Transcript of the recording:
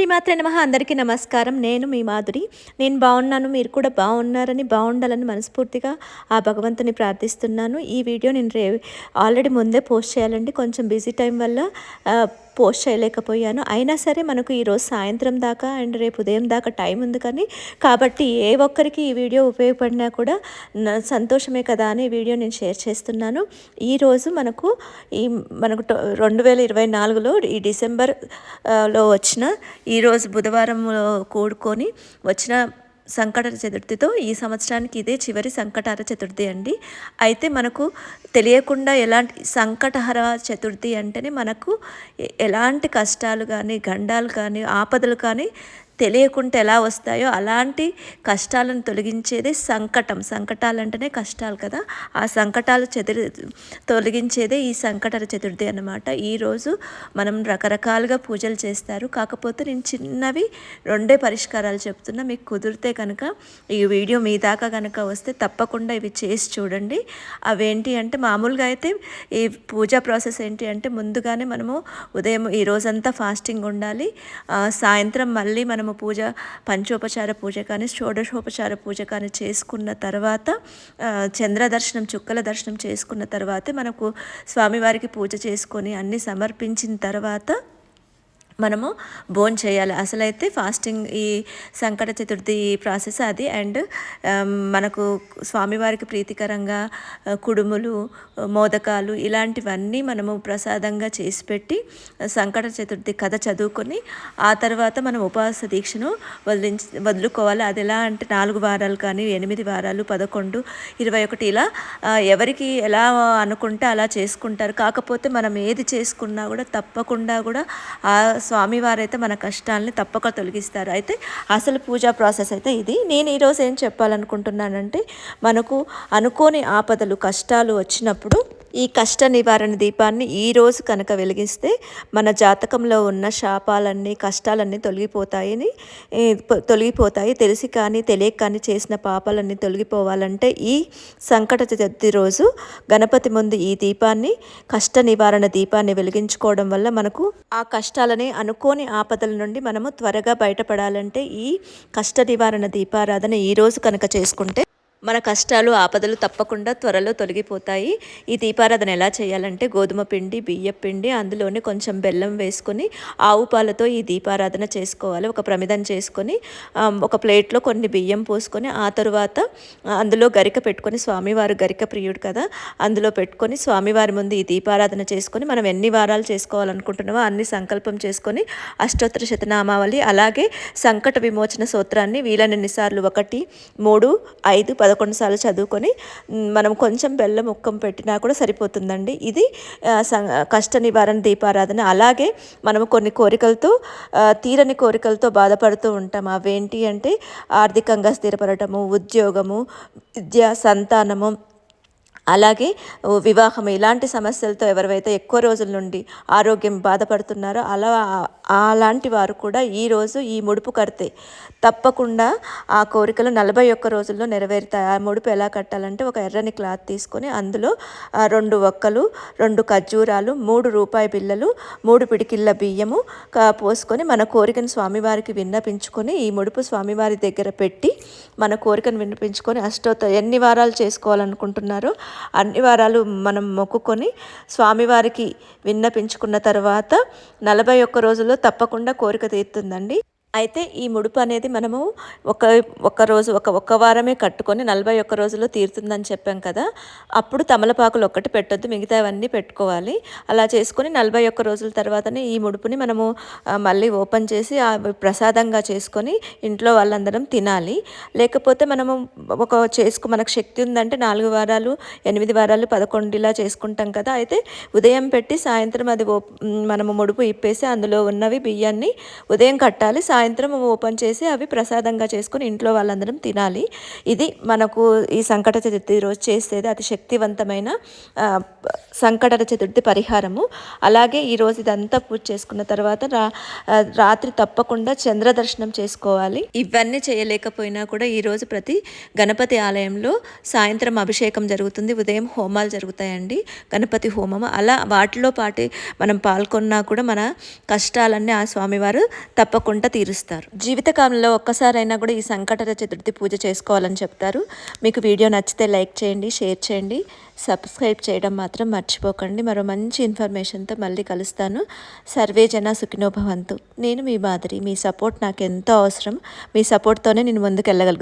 శ్రీమాత్రే నమ. అందరికీ నమస్కారం. నేను మీ మాధురి. నేను బాగున్నాను. మీరు కూడా బాగున్నారని బాగుండాలని మనస్ఫూర్తిగా ఆ భగవంతుని ప్రార్థిస్తున్నాను. ఈ వీడియో నేను రే ఆల్రెడీ ముందే పోస్ట్ చేయాలండి. కొంచెం బిజీ టైం వల్ల పోస్ట్ చేయలేకపోయాను. అయినా సరే మనకు ఈరోజు సాయంత్రం దాకా అండ్ రేపు ఉదయం దాకా టైం ఉంది కానీ కాబట్టి ఏ ఒక్కరికి ఈ వీడియో ఉపయోగపడినా కూడా నా సంతోషమే కదా అని వీడియో నేను షేర్ చేస్తున్నాను. ఈరోజు మనకు ఈ మనకు రెండు వేల ఇరవై నాలుగులో ఈ డిసెంబర్లో వచ్చిన ఈరోజు బుధవారం కూడుకొని వచ్చిన సంకటర చతుర్థితో ఈ సంవత్సరానికి ఇదే చివరి సంకటహర చతుర్థి అండి. అయితే మనకు తెలియకుండా ఎలాంటి సంకటహర చతుర్థి అంటేనే మనకు ఎలాంటి కష్టాలు కానీ గండాలు కానీ ఆపదలు కానీ తెలియకుండా ఎలా వస్తాయో అలాంటి కష్టాలను తొలగించేదే సంకటం. సంకటాలు అంటేనే కష్టాలు కదా. ఆ సంకటాలు చతుర్ తొలగించేదే ఈ సంకటాల చతుర్థి అన్నమాట. ఈరోజు మనం రకరకాలుగా పూజలు చేస్తారు. కాకపోతే నేను చిన్నవి రెండే పరిష్కారాలు చెప్తున్నా. మీకు కుదిరితే కనుక ఈ వీడియో మీ దాకా కనుక వస్తే తప్పకుండా ఇవి చేసి చూడండి. అవేంటి అంటే మామూలుగా అయితే ఈ పూజా ప్రాసెస్ ఏంటి అంటే ముందుగానే మనము ఉదయం ఈ రోజంతా ఫాస్టింగ్ ఉండాలి. సాయంత్రం మళ్ళీ మనము పూజ పంచోపచార పూజ కానీ షోడశోపచార పూజ కానీ చేసుకున్న తర్వాత చంద్ర దర్శనం చుక్కల దర్శనం చేసుకున్న తర్వాతే మనకు స్వామివారికి పూజ చేసుకొని అన్నీ సమర్పించిన తర్వాత మనము బోన్ చేయాలి. అసలైతే ఫాస్టింగ్ ఈ సంకట చతుర్థి ప్రాసెస్ అది. అండ్ మనకు స్వామివారికి ప్రీతికరంగా కుడుములు మోదకాలు ఇలాంటివన్నీ మనము ప్రసాదంగా చేసి పెట్టి సంకట చతుర్థి కథ చదువుకొని ఆ తర్వాత మనం ఉపవాస దీక్షను వదిలించి వదులుకోవాలి. అది ఎలా అంటే నాలుగు వారాలు కానీ ఎనిమిది వారాలు పదకొండు ఇరవై ఒకటి ఇలా ఎవరికి ఎలా అనుకుంటే అలా చేసుకుంటారు. కాకపోతే మనం ఏది చేసుకున్నా కూడా తప్పకుండా కూడా ఆ స్వామివారైతే మన కష్టాలని తప్పక తొలగిస్తారు. అయితే అసలు పూజా ప్రాసెస్ అయితే ఇది. నేను ఈరోజు ఏం చెప్పాలనుకుంటున్నానంటే మనకు అనుకోని ఆపదలు కష్టాలు వచ్చినప్పుడు ఈ కష్ట నివారణ దీపాన్ని ఈ రోజు కనుక వెలిగిస్తే మన జాతకంలో ఉన్న శాపాలన్నీ కష్టాలన్నీ తొలగిపోతాయని తొలగిపోతాయి. తెలిసి కానీ తెలియక కానీ చేసిన పాపాలన్నీ తొలగిపోవాలంటే ఈ సంకట చతుర్థి రోజు గణపతి ముందు ఈ దీపాన్ని కష్ట నివారణ దీపాన్ని వెలిగించుకోవడం వల్ల మనకు ఆ కష్టాలని అనుకోని ఆపదల నుండి మనము త్వరగా బయటపడాలంటే ఈ కష్ట నివారణ దీపారాధన ఈ రోజు కనుక చేసుకుంటే మన కష్టాలు ఆపదలు తప్పకుండా త్వరలో తొలగిపోతాయి. ఈ దీపారాధన ఎలా చేయాలంటే గోధుమ పిండి బియ్య పిండి అందులోనే కొంచెం బెల్లం వేసుకొని ఆవు పాలతో ఈ దీపారాధన చేసుకోవాలి. ఒక ప్రమిదం చేసుకొని ఒక ప్లేట్లో కొన్ని బియ్యం పోసుకొని ఆ తరువాత అందులో గరిక పెట్టుకొని స్వామివారు గరిక ప్రియుడు కదా అందులో పెట్టుకొని స్వామివారి ముందు ఈ దీపారాధన చేసుకొని మనం ఎన్ని వారాలు చేసుకోవాలనుకుంటున్నామో అన్ని సంకల్పం చేసుకొని అష్టోత్తర శతనామావళి అలాగే సంకట విమోచన సూత్రాన్ని వీలైనన్నిసార్లు ఒకటి మూడు ఐదు పదకొండు సార్లు చదువుకొని మనం కొంచెం బెల్లం ముక్కం పెట్టినా కూడా సరిపోతుందండి. ఇది సం- కష్ట నివారణ దీపారాధన. అలాగే మనము కొన్ని కోరికలతో తీరని కోరికలతో బాధపడుతూ ఉంటాం. అవేంటి అంటే ఆర్థికంగా స్థిరపడటము ఉద్యోగము విద్య సంతానము అలాగే వివాహం ఇలాంటి సమస్యలతో ఎవరైతే ఎక్కువ రోజుల నుండి ఆరోగ్యం బాధపడుతున్నారో అలా అలాంటి వారు కూడా ఈరోజు ఈ ముడుపు కడితే తప్పకుండా ఆ కోరికలు నలభై ఒక్క రోజుల్లో నెరవేరుతాయి. ఆ ముడుపు ఎలా కట్టాలంటే ఒక ఎర్రని క్లాత్ తీసుకొని అందులో రెండు ఒక్కలు రెండు ఖర్జూరాలు మూడు రూపాయి బిళ్ళలు మూడు పిడికిళ్ళ బియ్యము పోసుకొని మన కోరికను స్వామివారికి విన్నపించుకొని ఈ ముడుపు స్వామివారి దగ్గర పెట్టి మన కోరికను వినిపించుకొని అష్టోత్త ఎన్ని వారాలు చేసుకోవాలనుకుంటున్నారో అన్ని వారాలు మనం మొక్కుకొని స్వామివారికి విన్నపించుకున్న తర్వాత నలభై ఒక్క రోజుల్లో తప్పకుండా కోరిక తీరుతుందండి. అయితే ఈ ముడుపు అనేది మనము ఒక ఒక రోజు ఒక ఒక్క వారమే కట్టుకొని నలభై ఒక్క రోజుల్లో తీరుతుందని చెప్పాం కదా. అప్పుడు తమలపాకులు ఒక్కటి పెట్టొద్దు మిగతావన్నీ పెట్టుకోవాలి. అలా చేసుకొని నలభై ఒక్క రోజుల తర్వాతనే ఈ ముడుపుని మనము మళ్ళీ ఓపెన్ చేసి ప్రసాదంగా చేసుకొని ఇంట్లో వాళ్ళందరం తినాలి. లేకపోతే మనము ఒక చేసుకు మనకు శక్తి ఉందంటే నాలుగు వారాలు ఎనిమిది వారాలు పదకొండు ఇలా చేసుకుంటాం కదా. అయితే ఉదయం పెట్టి సాయంత్రం అది ఓ మనము ముడుపు ఇప్పేసి అందులో ఉన్నవి బియ్యాన్ని ఉదయం కట్టాలి సాయంత్రం ఓపెన్ చేసి అవి ప్రసాదంగా చేసుకొని ఇంట్లో వాళ్ళందరం తినాలి. ఇది మనకు ఈ సంకట చతుర్థి రోజు చేసేది అతి శక్తివంతమైన సంకట చతుర్థి పరిహారము. అలాగే ఈ రోజు ఇదంతా పూజ చేసుకున్న తర్వాత రా రాత్రి తప్పకుండా చంద్ర దర్శనం చేసుకోవాలి. ఇవన్నీ చేయలేకపోయినా కూడా ఈరోజు ప్రతి గణపతి ఆలయంలో సాయంత్రం అభిషేకం జరుగుతుంది. ఉదయం హోమాలు జరుగుతాయండి. గణపతి హోమం అలా వాటిలో పాటి మనం పాల్గొన్నా కూడా మన కష్టాలన్నీ ఆ స్వామివారు తప్పకుండా తీరు తీరుస్తారు జీవితకాలంలో ఒక్కసారైనా కూడా ఈ సంకటర చతుర్థి పూజ చేసుకోవాలని చెప్తారు. మీకు వీడియో నచ్చితే లైక్ చేయండి షేర్ చేయండి సబ్స్క్రైబ్ చేయడం మాత్రం మర్చిపోకండి. మరో మంచి ఇన్ఫర్మేషన్తో మళ్ళీ కలుస్తాను. సర్వే జన సుఖినోభవంతు నేను మీ మాదిరి. మీ సపోర్ట్ నాకు ఎంతో అవసరం. మీ సపోర్ట్తోనే నేను ముందుకు వెళ్ళగలుగుతాను